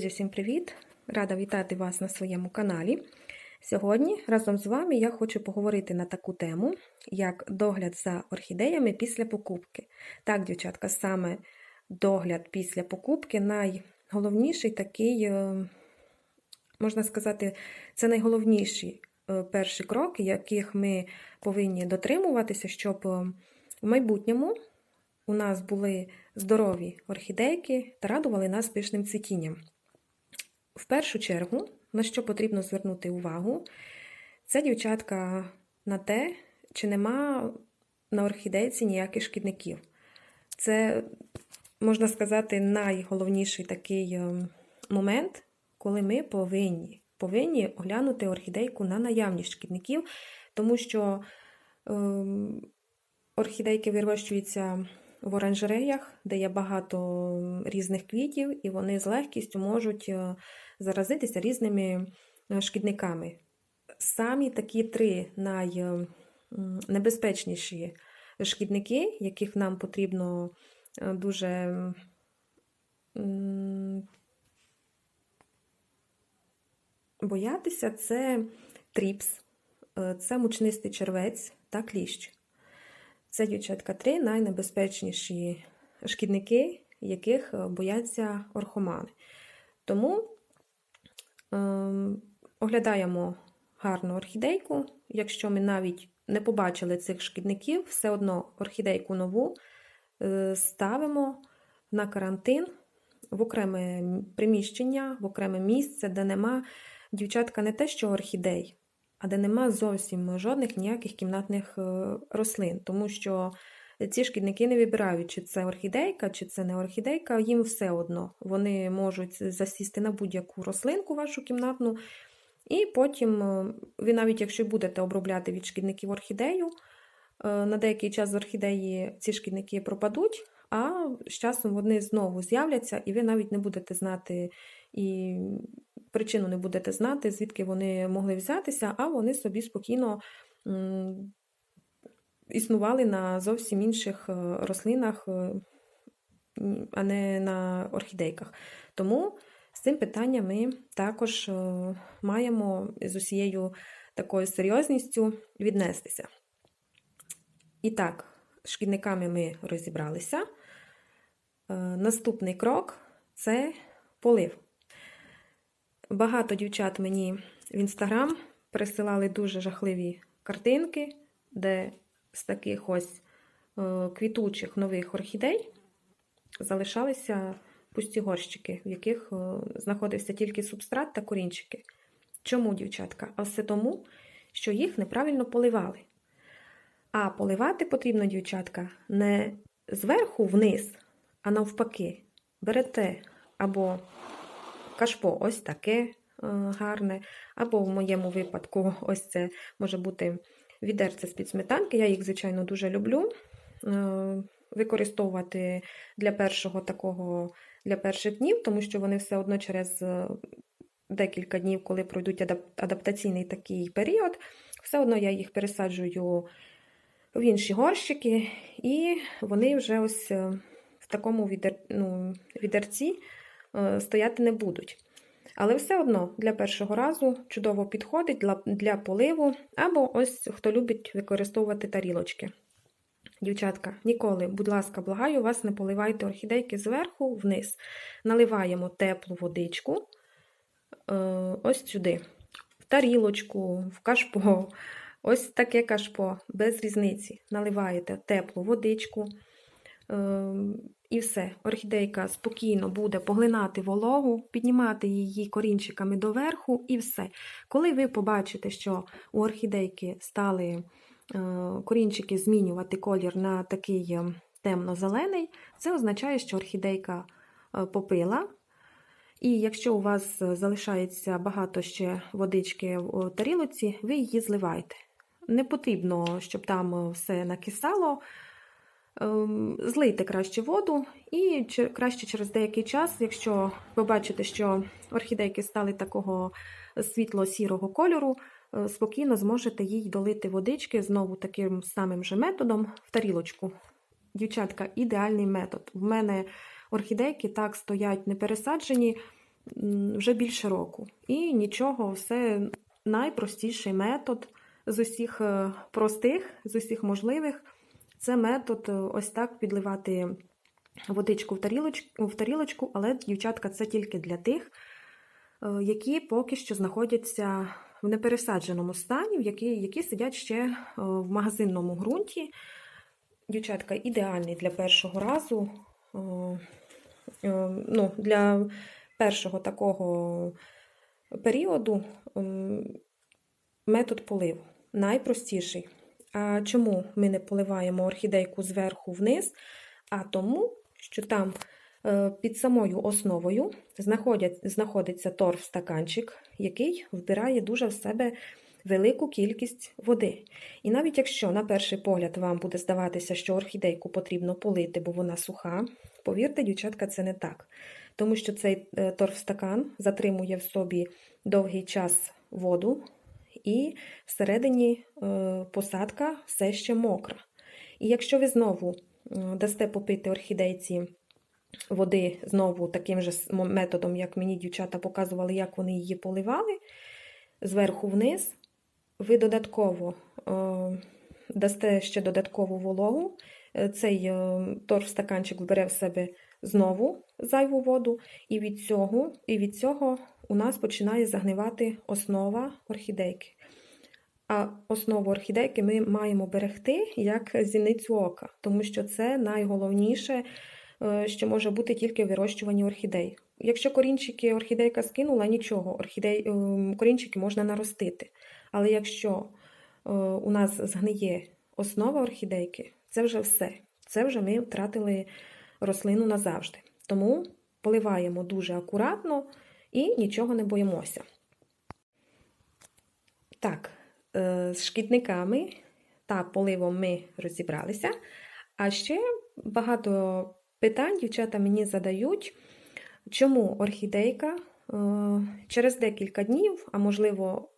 Друзі, всім привіт! Рада вітати вас на своєму каналі. Сьогодні разом з вами я хочу поговорити на таку тему, як догляд за орхідеями після покупки. Так, дівчатка, саме догляд після покупки найголовніший такий, е, можна сказати, це найголовніший е, перший крок, яких ми повинні дотримуватися, щоб е, в майбутньому у нас були здорові орхідейки та радували нас пишним цвітінням. В першу чергу, на що потрібно звернути увагу, це дівчатка на те, чи нема на орхідейці ніяких шкідників. Це, можна сказати, найголовніший такий е, момент, коли ми повинні повинні оглянути орхідейку на наявність шкідників, тому що е, орхідейки вирощуються в оранжереях, де є багато різних квітів, і вони з легкістю можуть е, заразитися різними е, шкідниками. Самі такі три найнебезпечніші шкідники, яких нам потрібно е, дуже боятися, це тріпс, це мучнистий червець та кліщ. Це, дівчатка, три найнебезпечніші шкідники, яких бояться орхомани. Тому е, оглядаємо гарну орхідейку. Якщо ми навіть не побачили цих шкідників, все одно орхідейку нову е, ставимо на карантин в окреме приміщення, в окреме місце, де нема дівчатка не те, що орхідей, а де нема зовсім жодних ніяких кімнатних рослин, тому що ці шкідники не вибирають, чи це орхідейка, чи це не орхідейка, їм все одно. Вони можуть засісти на будь-яку рослинку вашу кімнатну, і потім, ви навіть якщо будете обробляти від шкідників орхідею, на деякий час з орхідеї ці шкідники пропадуть, а з часом вони знову з'являться, і ви навіть не будете знати і причину не будете знати, звідки вони могли взятися, а вони собі спокійно існували на зовсім інших е, рослинах, е, а не на орхідейках. Тому з цим питанням ми також е, маємо з усією такою серйозністю віднестися. І так, шкідниками ми розібралися. Наступний крок це полив. Багато дівчат мені в інстаграм присилали дуже жахливі картинки, де з таких ось е, квітучих нових орхідей залишалися пусті горщики, в яких е, знаходився тільки субстрат та корінчики. Чому, дівчатка? А все тому, що їх неправильно поливали. А поливати потрібно, дівчатка, не зверху вниз, а навпаки, берете або кашпо ось таке е, гарне, або в моєму випадку, ось це може бути відерце з-під сметанки. Я їх, звичайно, дуже люблю. Е, використовувати для першого такого, для перших днів, тому що вони все одно через е, декілька днів, коли пройдуть адаптаційний такий період, все одно я їх пересаджую в інші горщики, і вони вже ось в такому відер... ну, відерці стояти не будуть. Але все одно для першого разу чудово підходить для, для поливу, або ось хто любить використовувати тарілочки. Дівчатка, ніколи, будь ласка, благаю вас, не поливайте орхідейки зверху вниз. Наливаємо теплу водичку е, ось сюди, в тарілочку, в кашпо, ось таке кашпо, без різниці. Наливаєте теплу водичку. Ем, і все, орхідейка спокійно буде поглинати вологу, піднімати її корінчиками доверху, і все. Коли ви побачите, що у орхідейки стали е, корінчики змінювати колір на такий е, темно-зелений, це означає, що орхідейка е, попила. І якщо у вас залишається багато ще водички в тарілоці, ви її зливаєте. Не потрібно, щоб там все накисало. Ем, злийте краще воду, і краще через деякий час, якщо ви бачите, що орхідейки стали такого світло-сірого кольору, е, спокійно зможете їй долити водички знову таким самим же методом в тарілочку. Дівчатка, ідеальний метод. В мене орхідейки так стоять не пересаджені. вже більше року. І нічого, все найпростіший метод з усіх е, простих, з усіх можливих. Це метод е, ось так підливати водичку в тарілочку, в тарілочку, але, дівчатка, це тільки для тих, е, які поки що знаходяться в непересадженому стані, які, які сидять ще е, в магазинному ґрунті. Дівчатка, ідеальний для першого разу. Ну, для першого такого періоду метод поливу найпростіший. А чому ми не поливаємо орхідейку зверху вниз? А тому, що там е, під самою основою знаходиться торф-стаканчик, який вбирає дуже в себе велику кількість води. І навіть якщо на перший погляд вам буде здаватися, що орхідейку потрібно полити, бо вона суха, повірте, дівчатка, це не так. Тому що цей е, торф-стакан затримує в собі довгий час воду, і всередині е, посадка все ще мокра. І якщо ви знову е, дасте попити орхідейці води знову таким же методом, як мені дівчата показували, як вони її поливали, зверху вниз, ви додатково е, дасте ще додаткову вологу. Цей е, торф-стаканчик вбере в себе знову зайву воду, і від цього, і від цього у нас починає загнивати основа орхідейки. А основу орхідейки ми маємо берегти як зіницю ока, тому що це найголовніше, е, що може бути тільки в вирощуванні орхідей. Якщо корінчики орхідейка скинула, нічого, орхідей, ем, корінчики можна наростити. Але якщо е, у нас згниє основа орхідейки, це вже все. Це вже ми втратили рослину назавжди. Тому поливаємо дуже акуратно і нічого не боїмося. Так, е, з шкідниками та поливом ми розібралися. А ще багато питань дівчата мені задають, чому орхідейка е, через декілька днів, а можливо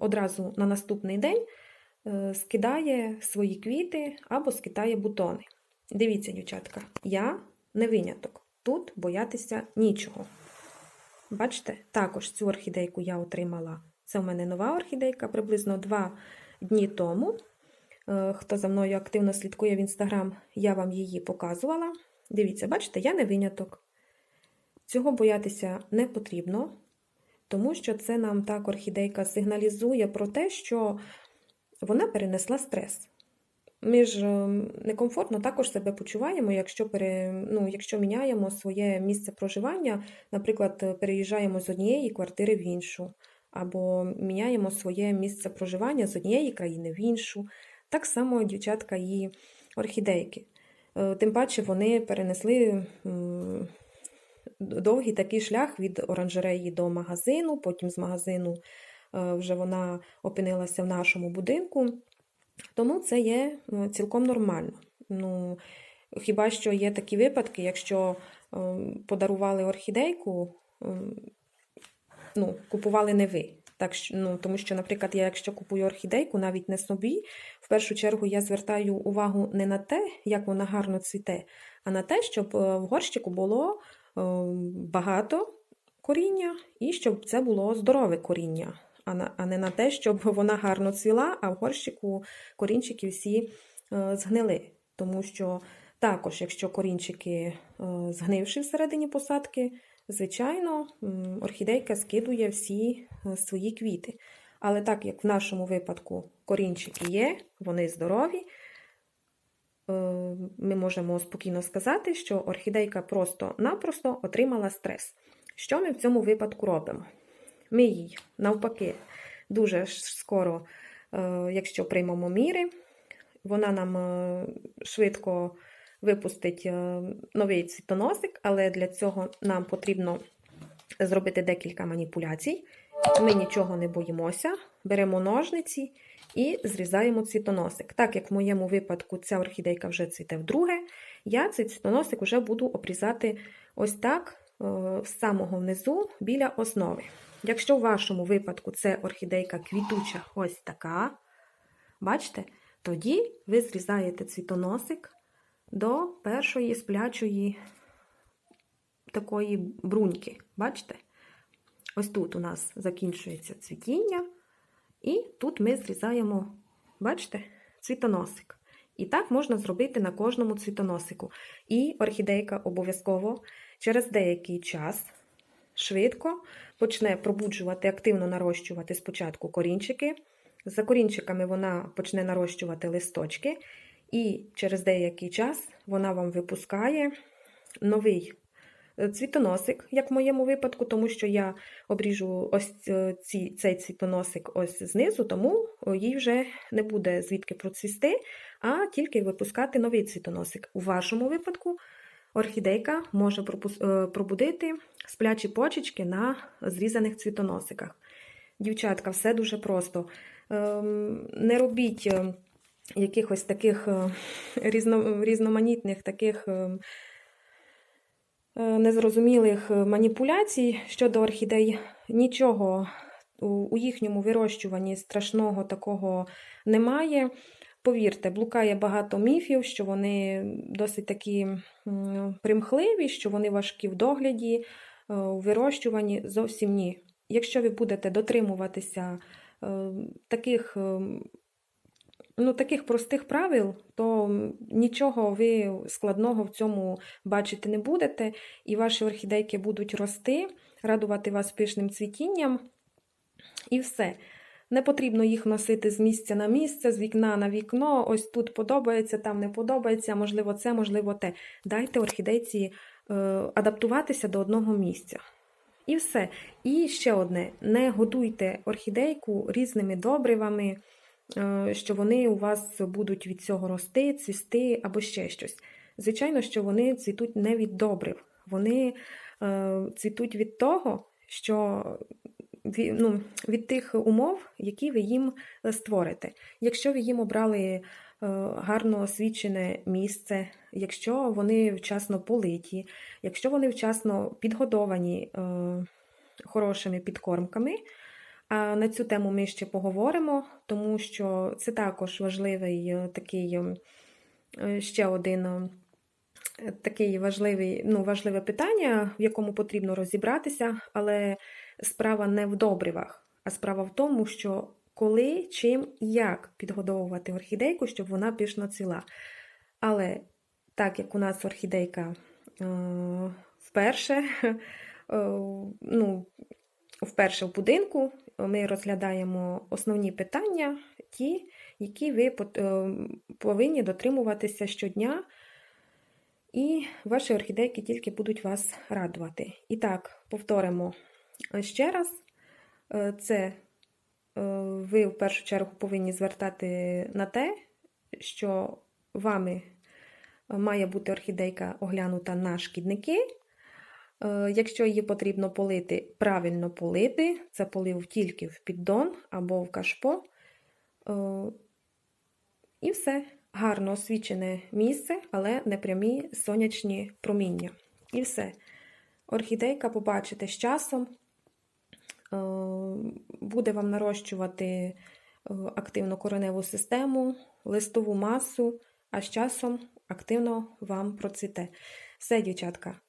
одразу на наступний день, е, скидає свої квіти або скидає бутони. Дивіться, дівчатка, я не виняток. Тут боятися нічого. Бачите, також цю орхідейку я отримала. Це в мене нова орхідейка приблизно два дні тому. Е, Хто за мною активно слідкує в інстаграм, я вам її показувала. Дивіться, бачите, я не виняток. Цього боятися не потрібно, тому що це нам так орхідейка сигналізує про те, що вона перенесла стрес. Ми ж е, некомфортно також себе почуваємо, якщо, пере, ну, якщо міняємо своє місце проживання, наприклад, переїжджаємо з однієї квартири в іншу, або міняємо своє місце проживання з однієї країни в іншу. Так само дівчатка і орхідейки. Е, Тим паче вони перенесли довгий такий шлях від оранжереї до магазину, потім з магазину е, вже вона опинилася в нашому будинку. Тому це є е, цілком нормально. Ну, хіба що є такі випадки, якщо е, подарували орхідейку, е, ну, купували не ви. Так, ну, тому що, наприклад, я якщо купую орхідейку, навіть не собі, в першу чергу я звертаю увагу не на те, як вона гарно цвіте, а на те, щоб в горщику було багато коріння і щоб це було здорове коріння, а, не на те, щоб вона гарно цвіла, а в горщику корінчики всі е, згнили. Тому що також, якщо корінчики е, згнивши всередині посадки, звичайно, орхідейка скидує всі е, свої квіти. Але так як в нашому випадку корінчики є, вони здорові, ми можемо спокійно сказати, що орхідейка просто-напросто отримала стрес. Що ми в цьому випадку робимо? Ми їй, навпаки, дуже скоро, е, якщо приймемо міри, вона нам е, швидко випустить е, новий цвітоносик, але для цього нам потрібно зробити декілька маніпуляцій. Ми нічого не боїмося, беремо ножниці і зрізаємо цвітоносик. Так як в моєму випадку ця орхідейка вже цвіте вдруге, я цей цвітоносик вже буду обрізати ось так, з самого внизу біля основи. Якщо в вашому випадку це орхідейка квітуча ось така, бачите, тоді ви зрізаєте цвітоносик до першої сплячої такої бруньки. Бачите? Ось тут у нас закінчується цвітіння, і тут ми зрізаємо, бачите, цвітоносик. І так можна зробити на кожному цвітоносику. І орхідейка обов'язково через деякий час швидко почне пробуджувати, активно нарощувати спочатку корінчики. За корінчиками вона почне нарощувати листочки, і через деякий час вона вам випускає новий е, цвітоносик, як в моєму випадку, тому що я обріжу ось е, ці, цей цвітоносик ось знизу, тому їй вже не буде звідки процвісти, а тільки випускати новий цвітоносик. У вашому випадку орхідейка може е, пробудити сплячі почечки на зрізаних цвітоносиках. Дівчатка, все дуже просто. Ем, Не робіть е, якихось таких е, різноманітних таких ем, е, незрозумілих маніпуляцій щодо орхідей. Нічого у їхньому вирощуванні страшного такого немає. Повірте, блукає багато міфів, що вони досить такі примхливі, що вони важкі в догляді, е, у вирощуванні. Зовсім ні. Якщо ви будете дотримуватися е, таких, е, ну, таких простих правил, то нічого ви складного в цьому бачити не будете, і ваші орхідейки будуть рости, радувати вас пишним цвітінням, і все. Не потрібно їх носити з місця на місце, з вікна на вікно. Ось тут подобається, там не подобається, можливо, це, можливо, те. Дайте орхідейці е, адаптуватися до одного місця. І все. І ще одне: не годуйте орхідейку різними добривами, е, що вони у вас будуть від цього рости, цвісти або ще щось. Звичайно, що вони цвітуть не від добрив, вони е, цвітуть від того, що ну, від тих умов, які ви їм е, створите. Якщо ви їм обрали е, гарно освічене місце, якщо вони вчасно политі, якщо вони вчасно підгодовані е, хорошими підкормками. А на цю тему ми ще поговоримо, тому що це також важливий такий е, ще один такий важливий, ну, важливе питання, в якому потрібно розібратися, але справа не в добривах, а справа в тому, що коли, чим і як підгодовувати орхідейку, щоб вона пішно ціла. Але так як у нас орхідейка е, вперше, е, ну, вперше в будинку, ми розглядаємо основні питання, ті, які ви е, повинні дотримуватися щодня, і ваші орхідейки тільки будуть вас радувати. І так, повторимо ще раз. Е, Це е, ви в першу чергу повинні звертати на те, що вами має бути орхідейка оглянута на шкідники. Е, Якщо її потрібно полити, правильно полити, це полив тільки в піддон або в кашпо. Е, І все. Гарно освічене місце, але не прямі сонячні проміння. І все. Орхідейка, побачите з часом, е, буде вам нарощувати е, активно кореневу систему, листову масу, а з часом активно вам процвіте. Все, дівчатка.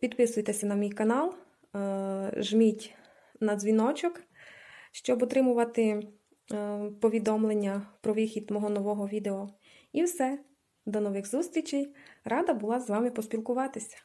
Підписуйтеся на мій канал, е, жміть на дзвіночок, щоб отримувати е, повідомлення про вихід мого нового відео. І все. До нових зустрічей! Рада була з вами поспілкуватися.